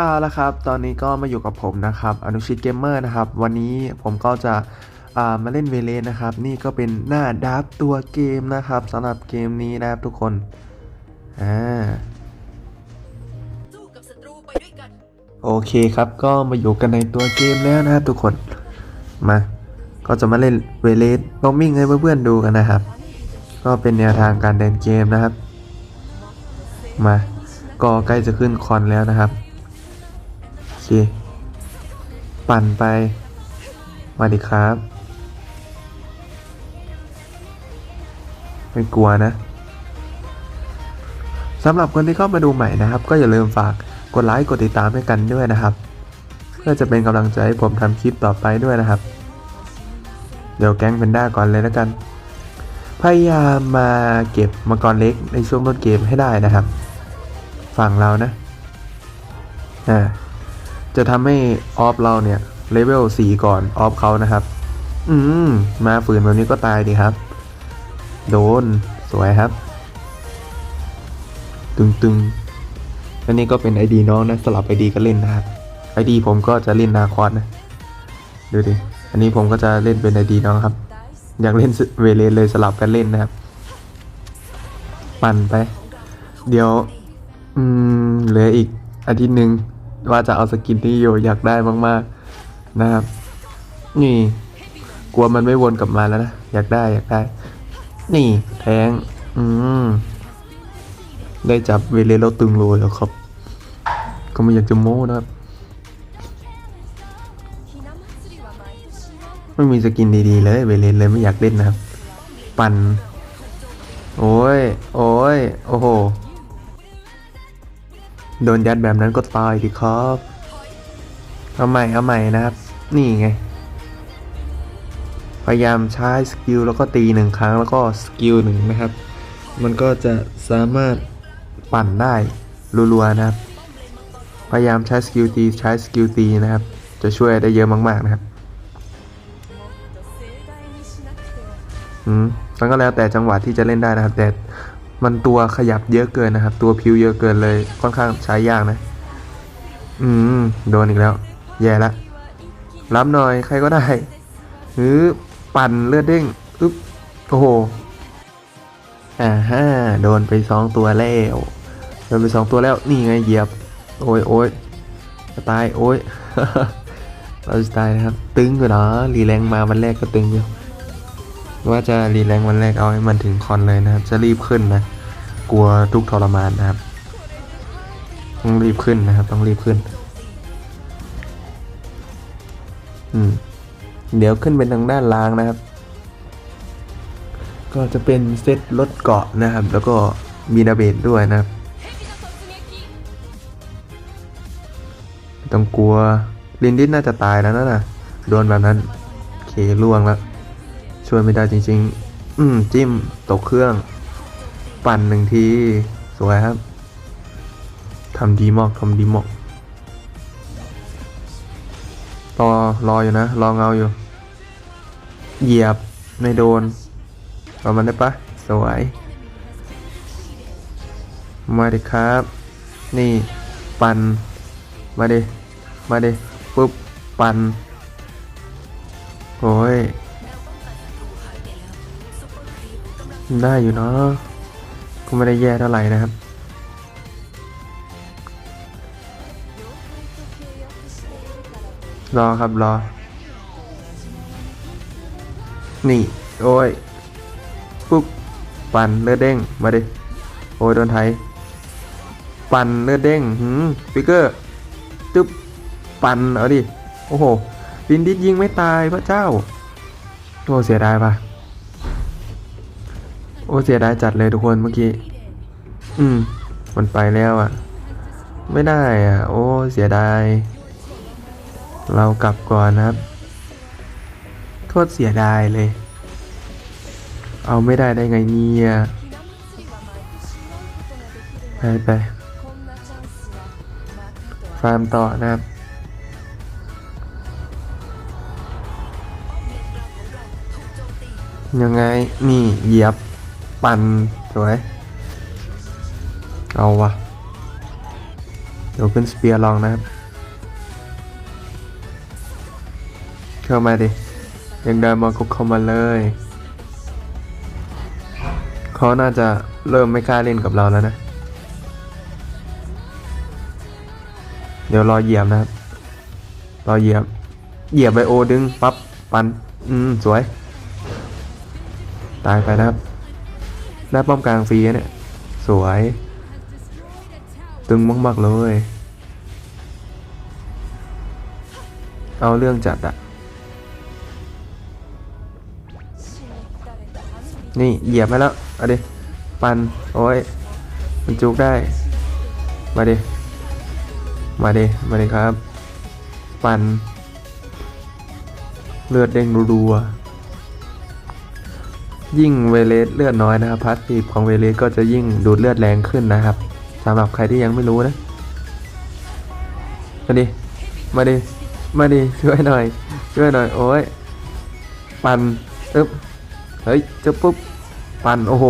เอาละครับ ตอนนี้ก็มาอยู่กับผมนะครับ อนุชิตเกมเมอร์นะครับ วันนี้ผมก็จะอ่ามาเล่นเวเลสนะครับ นี่ก็เป็นหน้าดับตัวเกมนะครับสำหรับเกมนี้นะครับทุกคน อ่าสู้กับศัตรูไปด้วยกันโอเคครับก็มาอยู่กันในตัวเกมแล้วนะครับทุกคน มา ก็จะมาเล่นเวเลสลอมมิ่งให้เพื่อนๆดูกันนะครับ ก็เป็นแนวทางการเดินเกมนะครับ มา ก็ใกล้จะขึ้นคอนแล้วนะครับโอ เค ปั่นไป มาดิครับ ไม่กลัวนะสำหรับคนที่เข้ามาดูใหม่นะครับ ก็อย่าลืมฝากกดไลค์กดติดตามให้กันด้วยนะครับ เพื่อจะเป็นกำลังใจให้ผมทำคลิปต่อไปด้วยนะครับ เดี๋ยวแก๊งเพนด้าก่อนเลยแล้วกัน พยายามมาเก็บมังกรเล็กในช่วงต้นเกมให้ได้นะครับ ฝั่งเรานะอ่า จะทำให้ออฟเราเนี่ยเลเวล4ก่อนออฟเขานะครับ อืม มาฝืนแบบนี้ก็ตายดีครับ โดน สวยครับ ตึงตึงๆอันนี้ก็เป็นไอดีน้องนะสลับไอดีก็เล่นนะครับไอดีผมก็จะเล่นนาคอสนะ ดูดิ อันนี้ผมก็จะเล่นเป็นไอดีน้องครับ อยากเล่นเวเลนเลยสลับกันเล่นนะครับ ปั่นไป เดี๋ยว อืมเหลืออีกอาทิตย์หนึ่ง ว่าจะเอาสกินที่โยอยากได้มากๆนะครับ นี่ กลัวมันไม่วนกลับมาแล้วนะ อยากได้อยากได้ นี่แทง อืม ได้จับเวเลนแล้วตึงโรยแล้วครับ ก็ไม่อยากจะโม้นะครับ ไม่มีสกินดีๆเลยเวเลนเลยไม่อยากเล่นนะครับ ปั่น โอ้ย โอ้ย โอ้โห โดนยัดแบบนั้นก็ตายดิครับ เอาใหม่เอาใหม่นะครับ นี่ไง พยายามใช้สกิลแล้วก็ตีหนึ่งครั้งแล้วก็สกิลหนึ่งนะครับ มันก็จะสามารถปั่นได้รัวๆนะครับ พยายามใช้สกิลตีใช้สกิลตีนะครับ จะช่วยได้เยอะมากๆนะครับอืมมันก็แล้วแต่จังหวะที่จะเล่นได้นะครับแต่ มันตัวขยับเยอะเกินนะครับ ตัวพิวเยอะเกินเลย ค่อนข้างใช้ยากนะ อืม โดนอีกแล้ว แย่ละรับหน่อยใครก็ได้หรือปั่นเลือดเด้งอึ๊บโอ้โหอ่าฮ่าโดนไปสองตัวแล้วโดนไปสองตัวแล้วนี่ไงเหยียบ โอ้ยโอ้ยจะตายโอ้ยเราจะตายนะครับ ตึงอยู่เนะรีแรงมาวันแรกก็ตึงอยู่ ว่าจะรีแรงวันแรกเอาให้มันถึงคอนเลยนะครับ จะรีบขึ้นนะ กลัวทุกทรมานนะครับ ต้องรีบขึ้นนะครับ ต้องรีบขึ้น อืม เดี๋ยวขึ้นเป็นทางด้านล่างนะครับ ก็จะเป็นเซตลดเกาะนะครับ แล้วก็มีดาเบจด้วยนะครับ ต้องกลัวลินดิสน่าจะตายแล้วนะนะโดนแบบนั้นโอเคล่วงแล้ว ช่วยไม่ได้จริง ๆ อืมจิ้มตกเครื่อง ปั่นหนึ่งที สวยครับทำดีมากทำดีมากรอรออยู่นะ รอเงาอยู่ เหยียบไม่โดนเอามันได้ปะสวยมาดิครับ นี่ ปั่นมาดิ มาดิ ปุ๊บ ปั่นโอ้ย ได้อยู่เนาะก็ไม่ได้แย่เท่าไหร่นะครับ รอครับรอ นี่ โอ้ย ปุ๊บ ปั่นเลือดเด้ง มาดิ โอ้ย โดนไทย ปั่นเลือดเด้งหืมฟิกเกอร์จึ๊บ ปั่นเอาดิ โอ้โหลินดิสยิงไม่ตายพระเจ้า โอ้เสียดายปะ โอ้เสียดายจัดเลยทุกคนเมื่อกี้ อืม มันไปแล้วอะ่ะ ไม่ได้อะ โอ้เสียดาย เรากลับก่อนนะครับ โทษเสียดายเลย เอาไม่ได้ได้ไงเนี่ยไปไปฟาร์มต่อนะครับยังไง นี่เหยียบ ปั่นสวย เอาวะเดี๋ยวขึ้นสเปียร์ลองนะครับ เข้ามาดิ ยังเดินมาคุกเข้ามาเลย เขาน่าจะเริ่มไม่กล้าเล่นกับเราแล้วนะ เดี๋ยวรอเหยียบนะครับ รอเหยียบ เหยียบไบโอดึง ปับ๊บปัน อืม สวย ตายไปนะครับ ได้ป้อมกลางฟรีนะเนี่ย สวย ตึงมากๆเลย เอาเรื่องจัดอะนี่ เหยียบไปแล้วเอาดิ ปัน โอ้ย มันจุกได้ มาดิ มาดิ มาดิครับ ปัน เลือดเด้งรัวๆ ยิ่งเวเลสเลือดน้อยนะครับพาสซีฟของเวเลสก็จะยิ่งดูดเลือดแรงขึ้นนะครับสำหรับใครที่ยังไม่รู้นะมาดิมาดิมาดิช่วยหน่อย ช่วยหน่อย โอ้ยปันอึ๊บเฮ้ยจะปุ๊บปันโอ้โห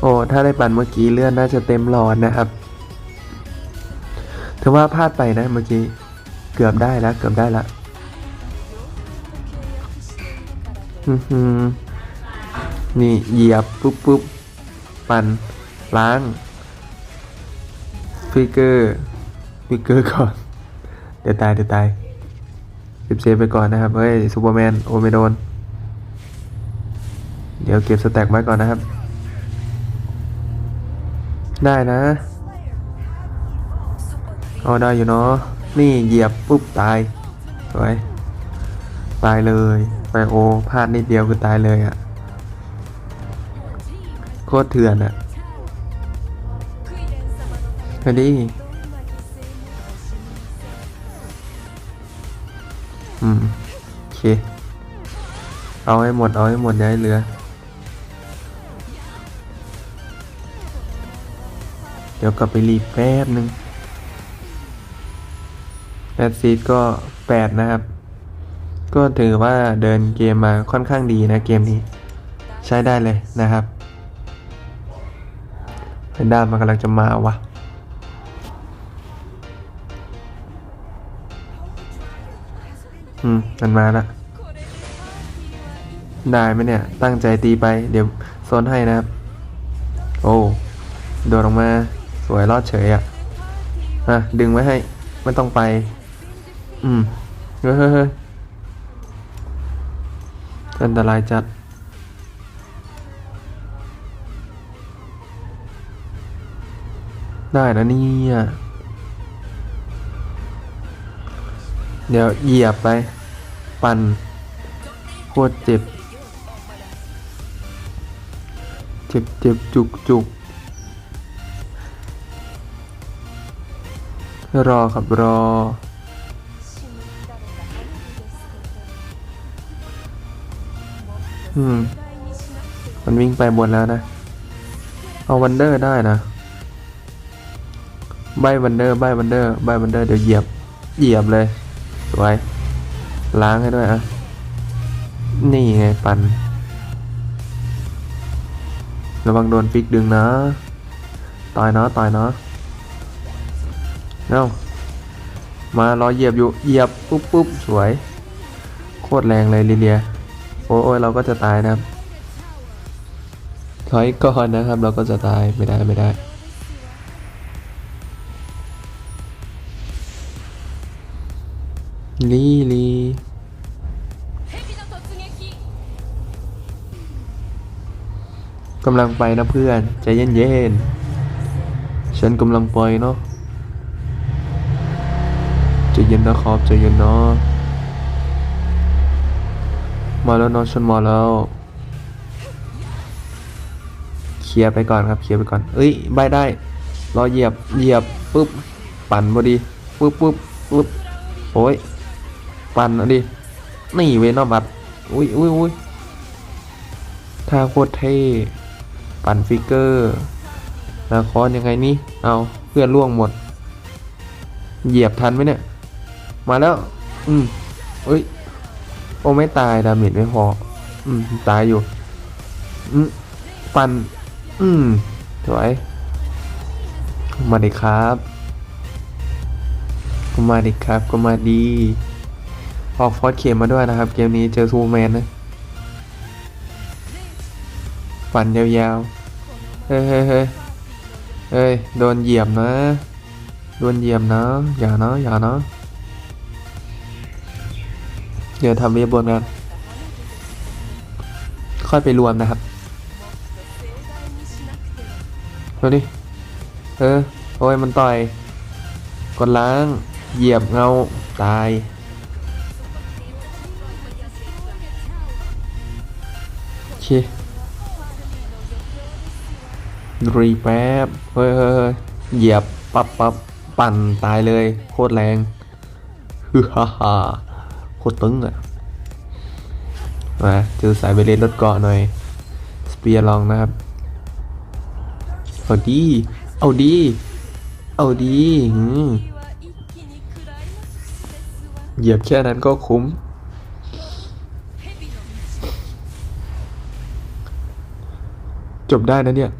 โอ้ถ้าได้ปั่นเมื่อกี้เลือดน่าจะเต็มหลอดนะครับถือว่าพลาดไปนะเมื่อกี้เกือบได้แล้วเกือบได้แล้ว นี่เหยียบปุ๊บปุ๊บปันล้างฟิกเกอร์ฟิกเกอร์ก่อน เดี๋ยวตายเดี๋ยวตายเก็บเซฟไปก่อนนะครับ เฮ้ยซูเปอร์แมนโอไม่โดน เดี๋ยวเก็บสแต็กไว้ก่อนนะครับ ได้นะเอาได้อยู่เนาะนี่เหยียบปุ๊บตายสวยตายเลย ไปโอพลาดนิดเดียวคือตายเลยอะ่ะ โคตรเถื่อนอะ่ะไปดิอืม โอเค เอาให้หมด เอาให้หมดย่าให้เหลือเดี๋ยวกลับไปรีบแป๊บนึงแอดซีดก็แปดนะครับ ก็ถือว่าเดินเกมมาค่อนข้างดีนะเกมนี้ ใช้ได้เลยนะครับเป็นด้านมันกำลังจะมาวะอืมมันมาละได้ไหมเนี่ย ตั้งใจตีไป เดี๋ยวโซนให้นะครับ โอ้โดดออกมาสวยรอดเฉยอะ่ะอะ ดึงไว้ให้ ไม่ต้องไป อืม เฮ้ยเฮ้ยเฮ้ย อันตรายจัด ได้นะเนี่ยเดี๋ยวเหยียบไป ปั่นโคตรเจ็บ เจ็บเจ็บจุกจุกรอครับรอ อืม มันวิ่งไปบนแล้วนะ เอาวันเดอร์ได้นะใบวันเดอร์ใบวันเดอร์ใบวันเดอร์เดี๋ยวเหยียบ เหยียบเลย สวย ล้างให้ด้วยอะ นี่ไงปัน ระวังโดนฟิกดึงนะต่อยเนาะต่อยเนาะเอ้ามารอเหยียบอยู่ เหยียบปุ๊บปุ๊บสวย โคตรแรงเลยลิเลีย โอ้ยเราก็จะตายนะครับถอยก่อนนะครับเราก็จะตายไม่ได้ไม่ได้ลีลีกำลังไปนะเพื่อนใจเย็นๆฉันกำลังไปเนาะใจเย็นนะครับใจเย็นเนาะ มาแล้วเนอะฉันมาแล้ว เคลียร์ไปก่อนครับ เคลียร์ไปก่อน เอ้ยใบได้ รอเหยียบ เหยียบปุ๊บ ปั่นพอดีปุ๊บปุ๊บปุ๊บโอ้ย ปั่นอดินี่เวนอบัตอุ้ยอุ้ยอุ้ยท่าโคตรเท่ ปั่นฟิกเกอร์แล้วคอนยังไงนี่ เอาเพื่อนล่วงหมด เหยียบทันไหมเนี่ย มาแล้ว อืมเอ้ย โอ้ไม่ตายดาเมจไม่พอ อืมตายอยู่ อืมปัน อืมสวยมาดิครับก็มาดิครับก็มาดี ออกฟอสเข็มมาด้วยนะครับ เกมนี้เจอซูแมนนะฟันยาวๆ เฮ้ยเฮ้ยเฮ้ยเฮ้ยโดนเหยียบนะ โดนเหยียบนะ อย่านะอย่านะ เดี๋ยวทำเรียบนกันค่อยไปรวมนะครับดูดิเออ โอ้ยมันต่อย กดล้าง เหยียบเงา ตาย โอเครีแป๊บ เฮ้ยเฮ้ยเหยียบ ปับปับปั่นตายเลย โคตรแรงฮึฮ่าฮ่า ตรตึงอะมาเจอสายไปเล่นรถเกาะหน่อย สเปียร์ลองนะครับ เอาดี เอาดี เอาดีหืมเหยียบแค่นั้นก็คุ้ม จบได้นะเนี่ย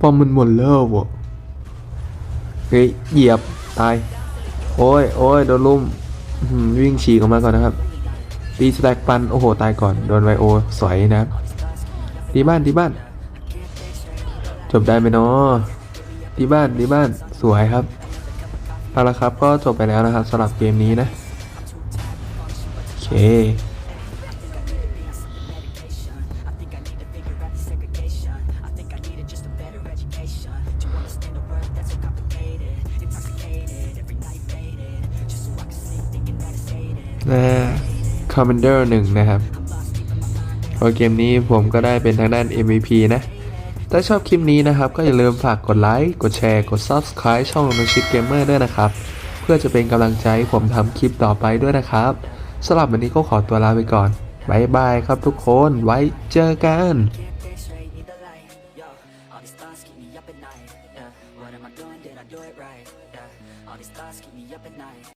ปอมมันหมดแล้ววะเฮ้ยเหยียบ ตาย โอ้ยโอ้ยโดนลุ่ม วิ่งฉีกออกมาก่อนนะครับตีสแต็กปัน โอ้โห ตายก่อน โดนไวโอ สวยนะตีบ้านตีบ้าน จบได้ไหมเนาะตีบ้านตีบ้านสวยครับเอาละครับก็จบไปแล้วนะครับสำหรับเกมนี้นะ โอเค คอมมานเดอร์หนึ่งนะครับพอเกมนี้ผมก็ได้เป็นทางด้าน MVP นะ ถ้าชอบคลิปนี้นะครับ ก็อย่าลืมฝากกดไลค์ กดแชร์ กด Subscribe ช่อง o n s h i p Gamer ด้วยนะครับ เพื่อจะเป็นกำลังใจให้ผมทำคลิปต่อไปด้วยนะครับสำหรับวันนี้ก็ขอตัวลาไปก่อนบายบายครับทุกคน ไว้เจอกัน